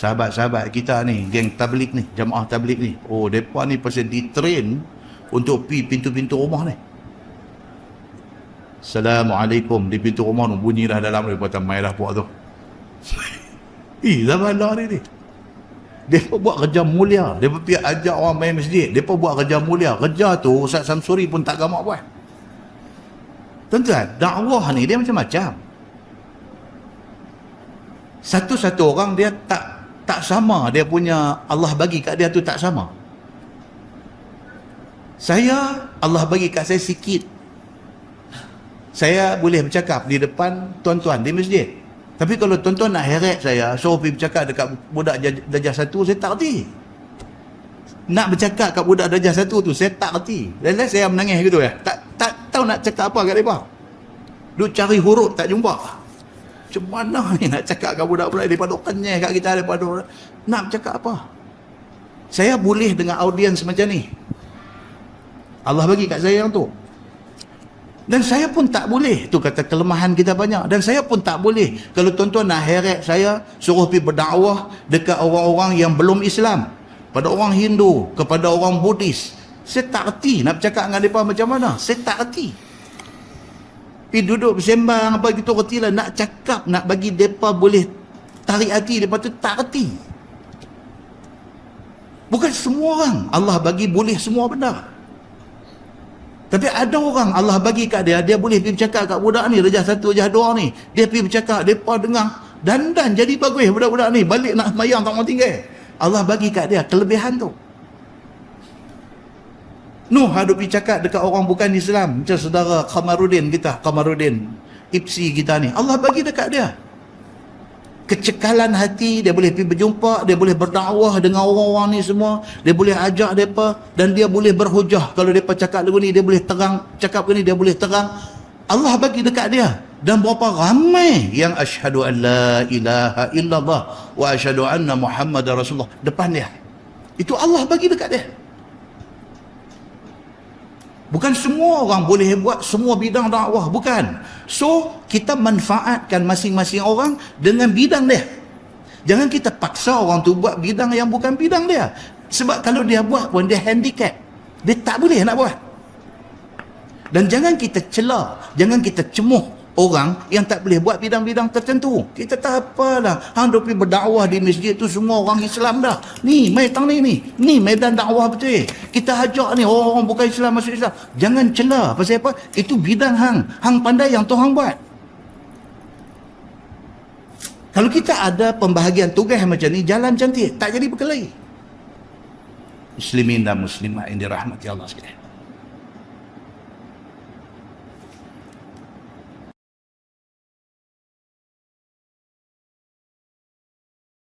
sahabat-sahabat kita ni, geng tablik ni, jamaah tablik ni. Oh, mereka ni pasal ditrain untuk pi pintu-pintu rumah ni. Assalamualaikum di pintu rumah tu bunyi dah dalam dia kata mai dah puak tu. Eh, zaman lah ni ni. Mereka buat kerja mulia. Mereka pergi ajak orang main masjid. Mereka buat kerja mulia. Kerja tu Ustaz Samsuri pun tak gamak buat. Tuan-tuan, dakwah ni dia macam-macam. Satu-satu orang dia tak tak sama. Dia punya Allah bagi kat dia tu tak sama. Saya, Allah bagi kat saya sikit. Saya boleh bercakap di depan tuan-tuan di masjid. Tapi kalau tuan-tuan nak heret saya, suruh pergi bercakap dekat budak darjah satu, saya tak reti. Nak bercakap kat budak darjah satu tu, saya tak reti. Lain-lain saya menangis gitu ya. Tak tak tahu nak cakap apa kat mereka. Duk cari huruf tak jumpa. Macam mana ni nak cakap kat budak-budak daripada kenyai kat kita daripada nak bercakap apa? Saya boleh dengan audiens macam ni. Allah bagi kat saya yang tu. Dan saya pun tak boleh. Tu kata kelemahan kita banyak. Dan saya pun tak boleh. Kalau tuan-tuan nak heret saya, suruh pergi berdakwah dekat orang-orang yang belum Islam. Pada orang Hindu, kepada orang Buddhis. Saya tak erti nak bercakap dengan mereka macam mana. Saya tak erti. Pergi duduk bersembang apa gitu erti lah. Nak cakap, nak bagi mereka boleh tarik hati. Mereka tu tak erti. Bukan semua orang Allah bagi boleh semua benda. Tapi ada orang Allah bagi kat dia, dia boleh pergi bercakap kat budak ni, rejah satu, rejah dua ni. Dia pergi bercakap, mereka dengar. Dan-dan jadi bagus budak-budak ni. Balik nak semayang tak mau tinggal. Allah bagi kat dia kelebihan tu. Nuh pergi cakap dekat orang bukan Islam. Macam saudara Kamarudin kita, Kamarudin. Ipsi kita ni. Allah bagi dekat dia. Kecekalan hati, dia boleh pergi berjumpa, dia boleh berdakwah dengan orang-orang ni semua, dia boleh ajak mereka dan dia boleh berhujah. Kalau mereka cakap lagu ni, dia boleh terang, cakap ni dia boleh terang. Allah bagi dekat dia. Dan berapa ramai yang asyhadu an la ilaha illallah wa asyhadu anna Muhammad Rasulullah depan dia. Itu Allah bagi dekat dia. Bukan semua orang boleh buat semua bidang dakwah, bukan. So, kita manfaatkan masing-masing orang dengan bidang dia. Jangan kita paksa orang tu buat bidang yang bukan bidang dia. Sebab kalau dia buat pun dia handicap. Dia tak boleh nak buat. Dan jangan kita celah, jangan kita cemuh orang yang tak boleh buat bidang-bidang tertentu. Kita tak apalah. Hang pergi berdakwah di masjid tu semua orang Islam dah. Ni, mai tang ni ni. Ni medan dakwah betul. Kita ajak ni orang-orang bukan Islam masuk Islam. Jangan celah. Pasal apa? Itu bidang hang. Hang pandai yang Tuhan buat. Kalau kita ada pembahagian tugas macam ni, jalan cantik. Tak jadi berkelahi. Muslimin dan muslimat yang dirahmati Allah sekalian.